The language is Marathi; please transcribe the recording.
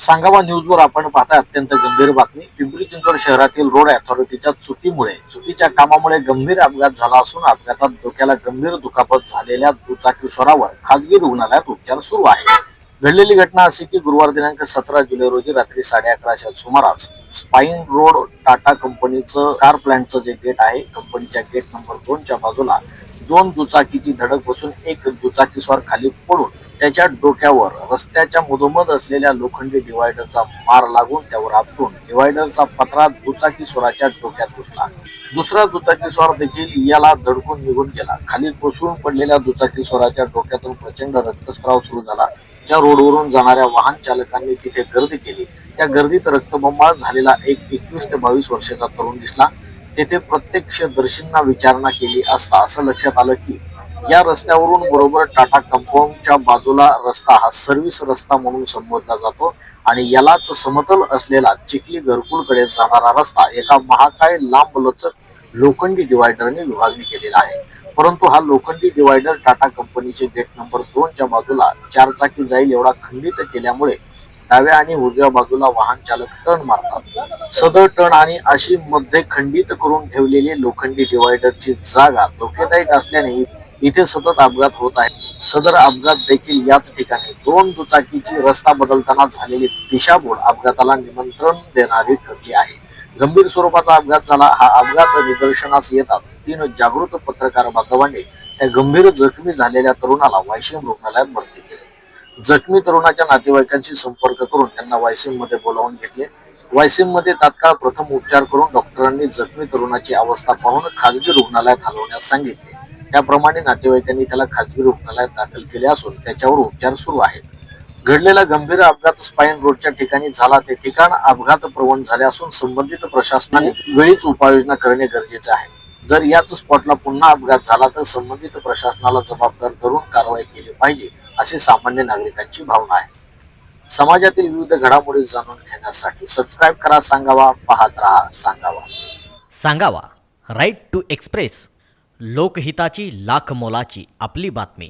सांगावा न्यूजवर आपण पाहता अत्यंत गंभीर बातमी. पिंपरी चिंचवड शहरातील रोड अथॉरिटीच्या चुकीमुळे चुकीच्या कामामुळे गंभीर अपघात झाला असून अपघातात डोक्याला गंभीर दुखापत झालेल्या दुचाकीश्वरावर खाजगी रुग्णालयात उपचार सुरू आहे. घडलेली घटना अशी की गुरुवार दिनांक सतरा जुलै रोजी रात्री साडे अकराच्या सुमारास स्पाईन रोड टाटा कंपनीचं कार प्लांटचं जे गेट आहे कंपनीच्या गेट नंबर दोनच्या बाजूला दोन दुचाकीची धडक बसून एक दुचाकीस्वार खाली पडून त्याच्या डोक्यावर रस्त्याच्या मधोमध असलेल्या लोखंडी डिवायडरचा मार लागून त्यावर आपटून डिवायडरचा पत्रा दुचाकी स्वराच्या डोक्यात घुसला. दुसरा दुचाकी स्वार देखील याला धडकून निघून गेला. खाली कोसळून पडलेल्या दुचाकी स्वराच्या डोक्यातून प्रचंड रक्तस्राव सुरू झाला. त्या रोडवरून जाणाऱ्या वाहन चालकांनी तिथे गर्दी केली. त्या गर्दीत रक्तबंबाळ झालेला एक एकवीस ते बावीस वर्षाचा तरुण दिसला. तेथे प्रत्यक्षदर्शींना विचारणा केली असता असं लक्षात आलं की या रस्त्यावरून बरोबर टाटा कंपाऊंडच्या बाजूला रस्ता हा सर्व्हिस रस्ता म्हणून संबोधला जातो आणि यालाच समतल असलेला चिखली घरकुलकडे जाणारा रस्ता एका महाकाय लांब लचक लोखंडी डिवायडरने विभागणी केलेला आहे. परंतु हा लोखंडी डिवायडर टाटा कंपनीचे गेट नंबर दोनच्या बाजूला चार चाकी जाईल एवढा खंडित केल्यामुळे डाव्या आणि उजव्या बाजूला वाहन चालक टर्न मारतात. सदर टर्न आणि अशी मध्ये खंडित करून ठेवलेली लोखंडी डिवायडरची जागा धोकेदायक असल्याने इथे सतत अपघात होत आहे सदर अपघात देखील याच ठिकाणी. दोन दुचाकीची रस्ता बदलताना झालेली दिशाभूल अपघाताला निमंत्रण देणारी ठरली आहे. गंभीर स्वरूपाचा अपघात झाला. हा अपघात निदर्शनास येताच तीन जागृत पत्रकार बांधवांनी त्या गंभीर जखमी झालेल्या तरुणाला वायसीएम रुग्णालयात भरती केले. जखमी तरुणाच्या नातेवाईकांशी संपर्क करून त्यांना वायसीएममध्ये बोलावून घेतले. वायसीएममध्ये तात्काळ प्रथम उपचार करून डॉक्टरांनी जखमी तरुणाची अवस्था पाहून खाजगी रुग्णालयात हलवण्यास सांगितले. त्याप्रमाणे नातेवाईकांनी त्याला खाजगी रुग्णालयात दाखल केले असून त्याच्यावर उपचार सुरू आहेत. घडलेला गंभीर अपघात स्पाईन रोडच्या ठिकाणी झाला. ते ठिकाण अपघात प्रवण झाले असून संबंधित प्रशासनाने वेळीच उपाययोजना करणे गरजेचे आहे. जर याच स्पॉटला पुन्हा अपघात झाला तर संबंधित प्रशासनाला जबाबदार धरून कारवाई केली पाहिजे अशी सामान्य नागरिकांची भावना आहे. समाजातील विविध घडामोडी जाणून घेण्यासाठी सबस्क्राईब करा सांगावा पाहत राहा सांगावा. सांगावा. Right to express. लोकहिताची लाख मोलाची आपली बातमी.